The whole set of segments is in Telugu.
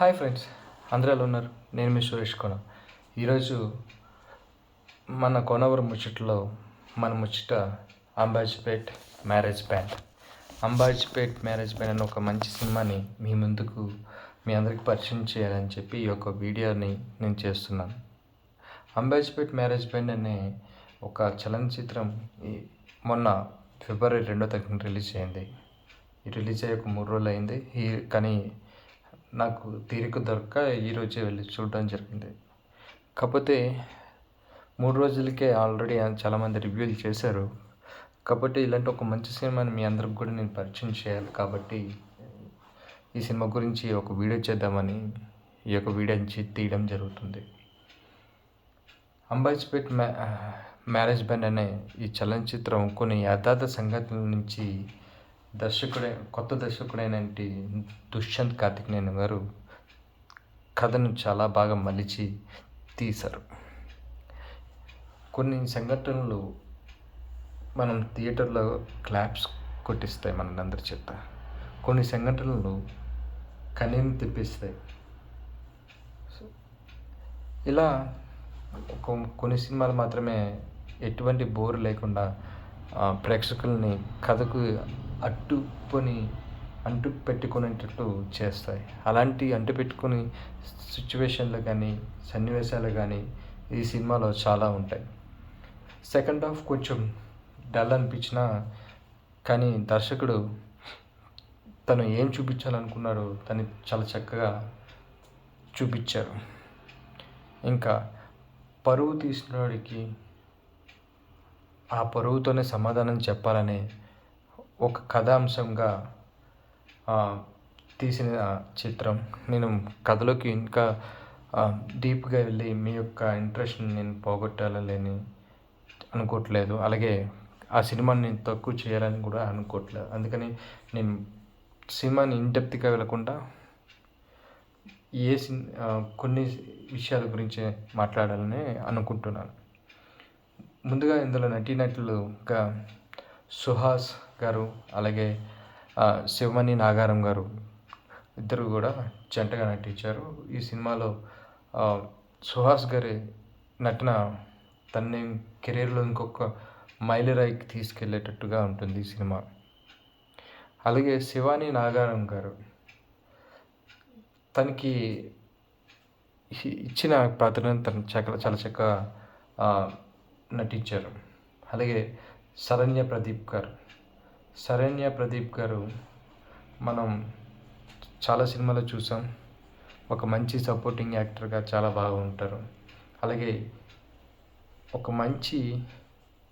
హాయ్ ఫ్రెండ్స్ అందరూ ఎలా ఉన్నారు? నేను మీ సురేష్ కోన. ఈరోజు మన కోనవరం ముచ్చట్లో మన ముచ్చట Ambajipet marriage band. Ambajipet marriage band అనే ఒక మంచి సినిమాని మీ ముందుకు మీ అందరికి పరిచయం చేయాలని చెప్పి ఈ యొక్క వీడియోని నేను చేస్తున్నాను. అంబాజీపేట్ మ్యారేజ్ బ్యాండ్ అనే ఒక చలనచిత్రం మొన్న ఫిబ్రవరి రెండో తగ్గిన రిలీజ్ అయింది. రిలీజ్ అయ్యే ఒక మూడు రోజులు అయింది. ఈ కానీ నాకు తీరిక దొరక్క ఈరోజే వెళ్ళి చూడడం జరిగింది. కాకపోతే మూడు రోజులకే ఆల్రెడీ చాలామంది రివ్యూలు చేశారు. కాబట్టి ఇలాంటి ఒక మంచి సినిమాని మీ అందరికి కూడా నేను పరిచయం చేయాలి. కాబట్టి ఈ సినిమా గురించి ఒక వీడియో చేద్దామని ఈ యొక్క వీడియోని తీయడం జరుగుతుంది. అంబాజ్పేట్ మ్యా మ్యారేజ్ బ్యాండ్ అనే ఈ చలనచిత్రం కొన్ని యథార్థ సంఘటనల నుంచి దర్శకుడే కొత్త దర్శకుడైనటి దుష్యంత్ కార్తికేయన్ గారు కథను చాలా బాగా మలిచి తీశారు. కొన్ని సంఘటనలు మనం థియేటర్లో క్లాప్స్ కొట్టిస్తాయి మనందరి చేత. కొన్ని సంఘటనలు కన్నీని తెప్పిస్తాయి. ఇలా కొన్ని సినిమాలు మాత్రమే ఎటువంటి బోర్ లేకుండా ప్రేక్షకుల్ని కథకు అట్టుకొని అంటు పెట్టుకునేటట్లు చేస్తాయి. అలాంటి అంటు పెట్టుకుని సిచ్యువేషన్లు కానీ సన్నివేశాలు కానీ ఈ సినిమాలో చాలా ఉంటాయి. సెకండ్ హాఫ్ కొంచెం డల్ అనిపించినా కానీ దర్శకుడు తను ఏం చూపించాలనుకున్నారో తను చాలా చక్కగా చూపించారు. ఇంకా పరువు తీసినవాడికి ఆ పరువుతోనే సమాధానం చెప్పాలనే ఒక కథాంశంగా తీసిన చిత్రం. నేను కథలోకి ఇంకా డీప్గా వెళ్ళి మీ యొక్క ఇంట్రెస్ట్ని నేను పోగొట్టాలని అనుకోవట్లేదు. అలాగే ఆ సినిమాని నేను తక్కువ చేయాలని కూడా అనుకోవట్లేదు. అందుకని నేను సినిమాని ఇన్డెప్త్గా వెళ్ళకుండా ఏ కొన్ని విషయాల గురించి మాట్లాడాలని అనుకుంటున్నాను. ముందుగా ఇందులో నటీనటులుగా సుహాస్ గారు అలాగే శివమణి నాగారం గారు ఇద్దరు కూడా జంటగా నటించారు. ఈ సినిమాలో సుహాస్ గారి నటన తన్ని కెరీర్లో ఇంకొక మైలురాయికి తీసుకెళ్ళేటట్టుగా ఉంటుంది ఈ సినిమా. అలాగే శివాని నాగారం గారు తనకి ఇచ్చిన పాత్రను తను చక్కగా చాలా చక్కగా నటించారు. అలాగే శరణ్య ప్రదీప్ గారు. శరణ్య ప్రదీప్ గారు మనం చాలా సినిమాలు చూసాం. ఒక మంచి సపోర్టింగ్ యాక్టర్గా చాలా బాగా ఉంటారు. అలాగే ఒక మంచి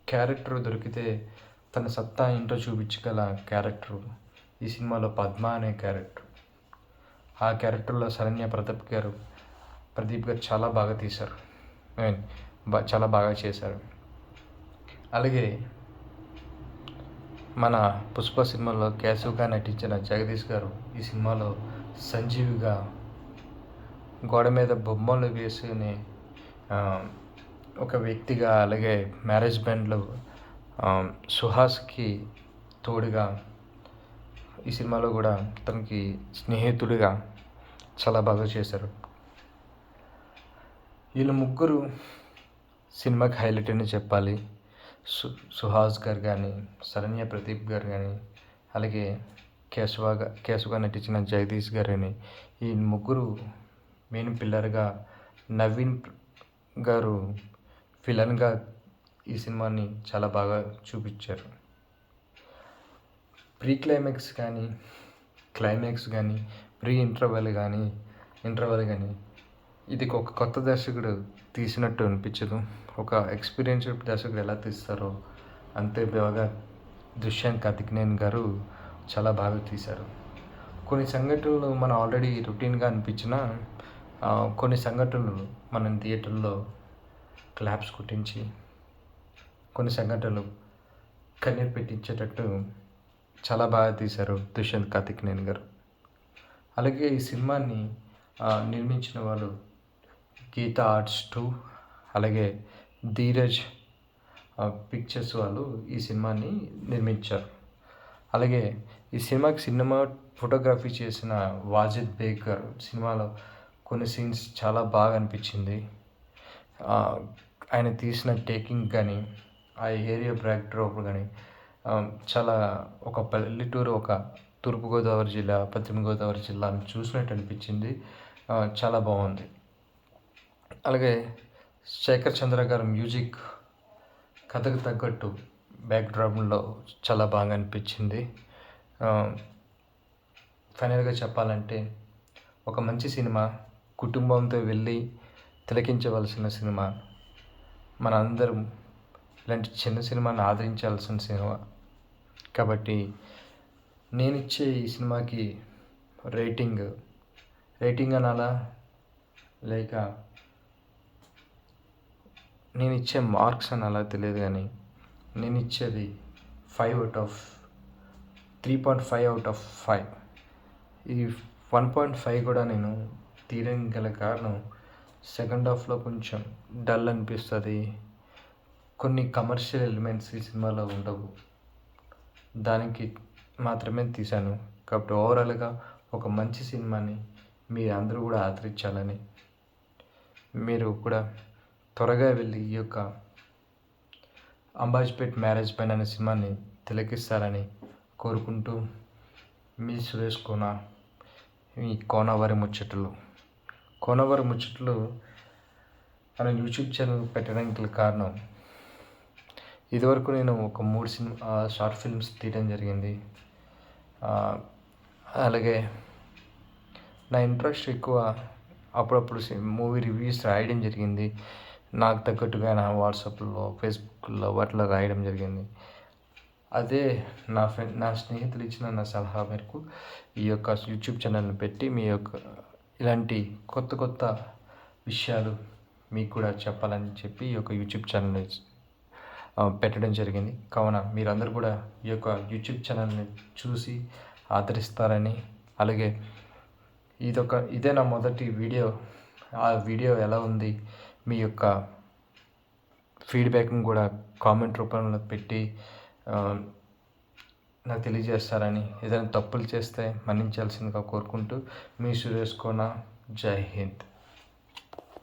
క్యారెక్టర్ దొరికితే తన సత్తా ఇంట్లో చూపించగల క్యారెక్టర్ ఈ సినిమాలో పద్మ అనే క్యారెక్టర్. ఆ క్యారెక్టర్లో శరణ్య ప్రదీప్ గారు ప్రదీప్ గారు చాలా బాగా తీశారు. చాలా బాగా చేశారు. అలాగే మన పుష్ప సినిమాలో కేశవ్గా నటించిన జగదీష్ గారు ఈ సినిమాలో సంజీవిగా గోడ మీద బొమ్మలు వేసుకుని ఒక వ్యక్తిగా అలాగే మ్యారేజ్ బ్యాండ్లో సుహాస్కి తోడుగా ఈ సినిమాలో కూడా తనకి స్నేహితుడిగా చాలా బాగా చేశారు. వీళ్ళు ముగ్గురు సినిమాకి హైలైట్ అని చెప్పాలి. సు సుహాస్ గారు కానీ శరణ్య ప్రదీప్ గారు కానీ అలాగే కేశవాగా కేశవగా నటించిన జగదీష్ గారు అని ఈ ముగ్గురు మెయిన్ పిల్లర్గా నవీన్ గారు విలన్గా ఈ సినిమాని చాలా బాగా చూపించారు. ప్రీ క్లైమాక్స్ కానీ క్లైమాక్స్ కానీ ప్రీ ఇంటర్వెల్ కానీ ఇంటర్వెల్ కానీ ఇది ఒక కొత్త దర్శకుడు తీసినట్టు అనిపించదు. ఒక ఎక్స్పీరియన్స్డ్ దర్శకుడు ఎలా తీస్తారో అంతే బాగా దుష్యంత్ కార్తికేయన్ గారు చాలా బాగా తీశారు. కొన్ని సంఘటనలు మనం ఆల్రెడీ రొటీన్గా అనిపించిన కొన్ని సంఘటనలు మనం థియేటర్లో క్లాప్స్ కుట్టించి కొన్ని సంఘటనలు కన్నీరు పెట్టించేటట్టు చాలా బాగా తీశారు దుష్యంత్ కార్తికేయన్ గారు. అలాగే ఈ సినిమాని నిర్మించిన వాళ్ళు గీతా ఆర్ట్స్ టూ అలాగే ధీరజ్ పిక్చర్స్ వాళ్ళు ఈ సినిమాని నిర్మించారు. అలాగే ఈ సినిమాకి సినిమా ఫోటోగ్రఫీ చేసిన వాజిద్ బేకర్ సినిమాలో కొన్ని సీన్స్ చాలా బాగా అనిపించింది. ఆయన తీసిన టేకింగ్ కానీ ఆ ఏరియా బ్యాక్డ్రాప్ కానీ చాలా ఒక పల్లెటూరు ఒక తూర్పుగోదావరి జిల్లా పశ్చిమ గోదావరి జిల్లాను చూసినట్టు అనిపించింది. చాలా బాగుంది. అలాగే శేఖర్ చంద్ర గారు మ్యూజిక్ కథకు తగ్గట్టు బ్యాక్డ్రాప్లో చాలా బాగా అనిపించింది. ఫైనల్గా చెప్పాలంటే ఒక మంచి సినిమా కుటుంబంతో వెళ్ళి తిలకించవలసిన సినిమా మన అందరం ఇలాంటి చిన్న సినిమాని ఆదరించాల్సిన సినిమా. కాబట్టి నేను ఇచ్చే ఈ సినిమాకి రేటింగ్ రేటింగ్ అనాలా? లేక నేను ఇచ్చే మార్క్స్ అని అలా తెలియదు కానీ నేను ఇచ్చేది five out of three point five out of five ఈ వన్ పాయింట్ ఫైవ్ కూడా నేను తీయడానికి గల కారణం సెకండ్ హాఫ్లో కొంచెం డల్ అనిపిస్తుంది. కొన్ని కమర్షియల్ ఎలిమెంట్స్ ఈ సినిమాలో ఉండవు. దానికి మాత్రమే తీశాను. కాబట్టి ఓవరాల్గా ఒక మంచి సినిమాని మీరు అందరూ కూడా ఆదరించాలని మీరు కూడా త్వరగా వెళ్ళి ఈ యొక్క అంబాజ్పేట్ మ్యారేజ్ పైన అనే సినిమాని తిలకిస్తారని కోరుకుంటూ మీ సురేష్ కోన ఈ కోనవారి ముచ్చట్లు. కోనవారి ముచ్చట్లు మన యూట్యూబ్ ఛానల్ పెట్టడానికి కారణం ఇదివరకు నేను ఒక మూడు సినిమా షార్ట్ ఫిల్మ్స్ తీయడం జరిగింది. అలాగే నా ఇంట్రెస్ట్ ఎక్కువ అప్పుడప్పుడు మూవీ రివ్యూస్ రాయడం జరిగింది. నాకు తగ్గట్టుగా నా వాట్సాప్లో ఫేస్బుక్లో వాటిలో రాయడం జరిగింది. అదే నా ఫ్రెండ్ నా స్నేహితులు ఇచ్చిన నా సలహా మేరకు ఈ యొక్క యూట్యూబ్ ఛానల్ని పెట్టి మీ యొక్క ఇలాంటి కొత్త కొత్త విషయాలు మీకు కూడా చెప్పాలని చెప్పి ఈ యొక్క యూట్యూబ్ ఛానల్ని పెట్టడం జరిగింది. కావున మీరందరూ కూడా ఈ యొక్క యూట్యూబ్ ఛానల్ని చూసి ఆదరిస్తారని అలాగే ఇదొక ఇదే నా మొదటి వీడియో. ఆ వీడియో ఎలా ఉంది? మీ యొక్క ఫీడ్బ్యాక్ని కూడా కామెంట్ రూపంలో పెట్టి నాకు తెలియజేస్తారని ఏదైనా తప్పులు చేస్తే మన్నించాల్సిందిగా కోరుకుంటూ మీ సురేష్ కోన జై హింద్.